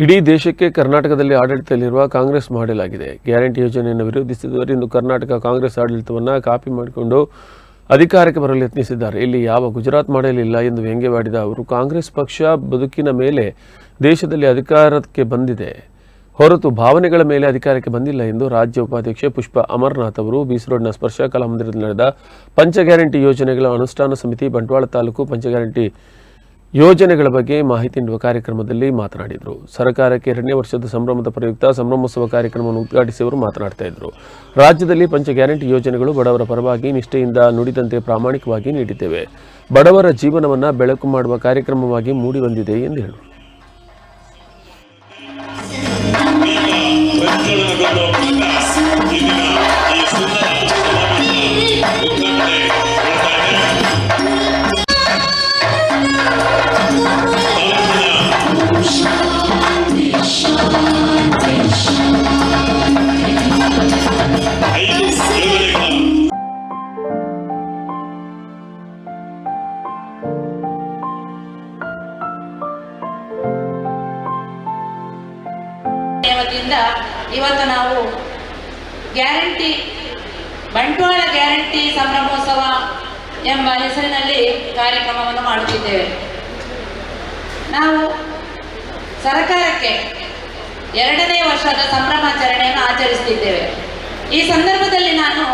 ಇಡೀ ದೇಶಕ್ಕೆ ಕರ್ನಾಟಕದಲ್ಲಿ ಆಡಳಿತದಲ್ಲಿರುವ ಕಾಂಗ್ರೆಸ್ ಮಾಡಲಾಗಿದೆ. ಗ್ಯಾರಂಟಿ ಯೋಜನೆಯನ್ನು ವಿರೋಧಿಸಿದವರು ಇಂದು ಕರ್ನಾಟಕ ಕಾಂಗ್ರೆಸ್ ಆಡಳಿತವನ್ನು ಕಾಪಿ ಮಾಡಿಕೊಂಡು ಅಧಿಕಾರಕ್ಕೆ ಬರಲು ಯತ್ನಿಸಿದ್ದಾರೆ. ಇಲ್ಲಿ ಯಾವ ಗುಜರಾತ್ ಮಾಡಲಿಲ್ಲ ಎಂದು ವ್ಯಂಗ್ಯವಾಡಿದ ಅವರು, ಕಾಂಗ್ರೆಸ್ ಪಕ್ಷ ಬದುಕಿನ ಮೇಲೆ ದೇಶದಲ್ಲಿ ಅಧಿಕಾರಕ್ಕೆ ಬಂದಿದೆ. ಹೊರತು ಭಾವನೆಗಳ ಮೇಲೆ ಅಧಿಕಾರಕ್ಕೆ ಬಂದಿಲ್ಲ ಎಂದು ರಾಜ್ಯ ಉಪಾಧ್ಯಕ್ಷೆ ಪುಷ್ಪ ಅಮರನಾಥ್ ಅವರು ಬೀಸರೋಡ್ನ ಸ್ಪರ್ಶ ಕಲಾಮಂದಿರದಲ್ಲಿ ನಡೆದ ಪಂಚ ಗ್ಯಾರಂಟಿ ಯೋಜನೆಗಳ ಅನುಷ್ಠಾನ ಸಮಿತಿ ಬಂಟ್ವಾಳ ತಾಲೂಕು ಪಂಚ ಗ್ಯಾರಂಟಿ ಯೋಜನೆಗಳ ಬಗ್ಗೆ ಮಾಹಿತಿ ನೀಡುವ ಕಾರ್ಯಕ್ರಮದಲ್ಲಿ ಮಾತನಾಡಿದರು. ಸರ್ಕಾರಕ್ಕೆ ಎರಡನೇ ವರ್ಷದ ಸಂಭ್ರಮದ ಪ್ರಯುಕ್ತ ಸಂಭ್ರಮೋತ್ಸವ ಕಾರ್ಯಕ್ರಮವನ್ನು ಉದ್ಘಾಟಿಸಿ ಅವರು ಮಾತನಾಡ್ತಾ ಇದ್ದರು ರಾಜ್ಯದಲ್ಲಿ ಪಂಚ ಗ್ಯಾರಂಟಿ ಯೋಜನೆಗಳು ಬಡವರ ಪರವಾಗಿ ನಿಷ್ಠೆಯಿಂದ ನುಡಿದಂತೆ ಪ್ರಾಮಾಣಿಕವಾಗಿ ನೀಡಿದ್ದೇವೆ. ಬಡವರ ಜೀವನವನ್ನು ಬೆಳಕು ಮಾಡುವ ಕಾರ್ಯಕ್ರಮವಾಗಿ ಮೂಡಿ ಬಂದಿದೆ ಎಂದು ಹೇಳಿದರು. ವತಿಯಿಂದ ಇವತ್ತು ನಾವು ಗ್ಯಾರಂಟಿ, ಬಂಟ್ವಾಳ ಗ್ಯಾರಂಟಿ ಸಂಭ್ರಮೋತ್ಸವ ಎಂಬ ಹೆಸರಿನಲ್ಲಿ ಕಾರ್ಯಕ್ರಮವನ್ನು ಮಾಡುತ್ತಿದ್ದೇವೆ. ನಾವು ಸರ್ಕಾರಕ್ಕೆ ಎರಡನೇ ವರ್ಷದ ಸಂಭ್ರಮಾಚರಣೆಯನ್ನು ಆಚರಿಸುತ್ತಿದ್ದೇವೆ. ಈ ಸಂದರ್ಭದಲ್ಲಿ ನಾನು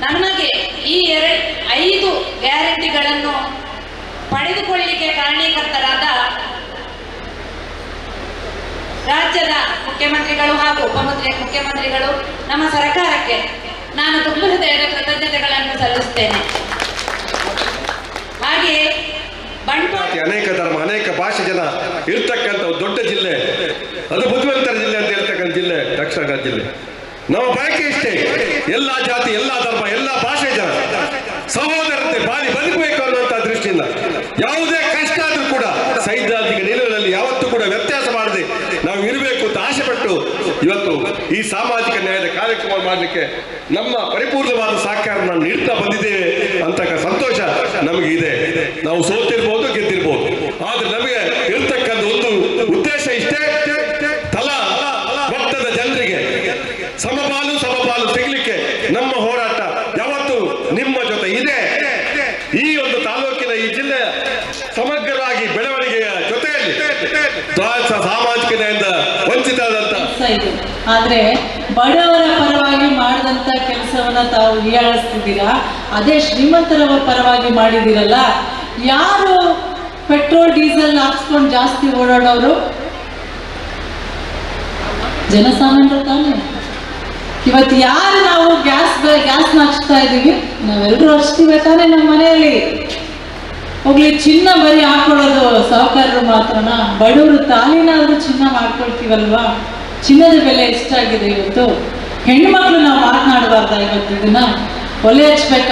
ನಮಗೆ ಈ ಎರಡು, ಐದು ಗ್ಯಾರಂಟಿಗಳನ್ನು ಪಡೆದುಕೊಳ್ಳಿಕ್ಕೆ ಕಾರಣೀಕರ್ತರಾದ ರಾಜ್ಯದ ಮುಖ್ಯಮಂತ್ರಿಗಳು ಹಾಗೂ ಉಪಮುಖ್ಯ, ಮುಖ್ಯಮಂತ್ರಿಗಳು ನಮ್ಮ ಸರ್ಕಾರಕ್ಕೆ ನಾನು ತುಂಬ ಹೃದಯದ ಕೃತಜ್ಞತೆಗಳನ್ನು ಸಲ್ಲಿಸುತ್ತೇನೆ. ಹಾಗೆಯೇ ಬಂಟ್ವಾಳ ಅನೇಕ ಧರ್ಮ, ಅನೇಕ ಭಾಷೆ ಜನ ಇರ್ತಕ್ಕಂಥ ದೊಡ್ಡ ಜಿಲ್ಲೆ, ಅದು ಬುದ್ಧಿವಂತರ ಜಿಲ್ಲೆ ಅಂತ ಹೇಳ್ತಕ್ಕಂಥ ಜಿಲ್ಲೆ ದಕ್ಷಿಣ ಕನ್ನಡ ಜಿಲ್ಲೆ. ನಮ್ಮ ಬಯಕೆ ಇಷ್ಟೇ ಎಲ್ಲ ಜಾತಿ, ಎಲ್ಲ ಧರ್ಮ ಪಟ್ಟು ಇವತ್ತು ಈ ಸಾಮಾಜಿಕ ನ್ಯಾಯದ ಕಾರ್ಯಕ್ರಮ ಮಾಡಲಿಕ್ಕೆ ನಮ್ಮ ಪರಿಪೂರ್ಣವಾದ ಸಹಕಾರ ನಾವು ನೀಡ್ತಾ ಬಂದಿದ್ದೇವೆ ಅಂತ ಸಂತೋಷ ನಮಗೆ ಇದೆ. ನಾವು ಸೋತಿರ್ಬೋದು, ಗೆದ್ದಿರ್ಬೋದು. ಆದ್ರೆ ನಮಗೆ ಇರ್ತಕ್ಕಂಥ ಒಂದು ಉದ್ದೇಶ ಇಷ್ಟೇ. ತಲಾ ಭಕ್ತದ ಜನರಿಗೆ ಸಮಪಾಲು ಸಮಪಾಲು ಸಿಗ್ಲಿಕ್ಕೆ ನಮ್ಮ ಹೋರಾಟ ಯಾವತ್ತು ನಿಮ್ಮ ಜೊತೆ ಇದೆ. ಈ ಒಂದು ತಾಲೂಕಿನ ಈ ಜಿಲ್ಲೆಯ ಸಮಗ್ರವಾಗಿ ಬೆಳವಣಿಗೆಯ ಜೊತೆಯಲ್ಲಿ ಸಾಮಾಜಿಕ ನ್ಯಾಯದ ವಂಚಿತರಾದಂತ ಇದ್ದೀವಿ. ಆದ್ರೆ ಬಡವರ ಪರವಾಗಿ ಮಾಡಿದಂತ ಕೆಲಸವನ್ನ ತಾವು ಹೀಯಾಳಿಸ್ತಿದ್ದೀರಾ ಅದೇ ಶ್ರೀಮಂತರ ಪರವಾಗಿ ಮಾಡಿದಿರಲ್ಲ ಯಾರು ಪೆಟ್ರೋಲ್, ಡೀಸೆಲ್ ಹಾಕ್ಸ್ಕೊಂಡು ಜಾಸ್ತಿ ಓಡಾಡೋರು? ಜನಸಾಮಾನ್ಯರು ತಾನೇ. ಇವತ್ತು ಯಾರು ನಾವು ಗ್ಯಾಸ್ ಗ್ಯಾಸ್ ಹಚ್ತಾ ಇದ್ದೀವಿ? ನಾವೆಲ್ಲರೂ ಹಚ್ತೀವಿ ತಾನೇ ನಮ್ಮ ಮನೆಯಲ್ಲಿ. ಹೋಗ್ಲಿ, ಚಿನ್ನ ಬರೀ ಹಾಕೊಳ್ಳೋದು ಸಾಹುಕಾರರು ಮಾತ್ರನಾ? ಬಡವರು ತಾಲಿನಾದ್ರೂ ಚಿನ್ನ ಮಾಡ್ಕೊಳ್ತೀವಲ್ವಾ? ಚಿನ್ನದ ಬೆಲೆ ಎಷ್ಟಾಗಿದೆ ಇವತ್ತು? ಹೆಣ್ಮಕ್ಳು ನಾವು ಮಾತನಾಡಬಾರ್ದ ಇವತ್ತು ಇದನ್ನ? ಒಲೆ ಹಚ್ಬೇಕು?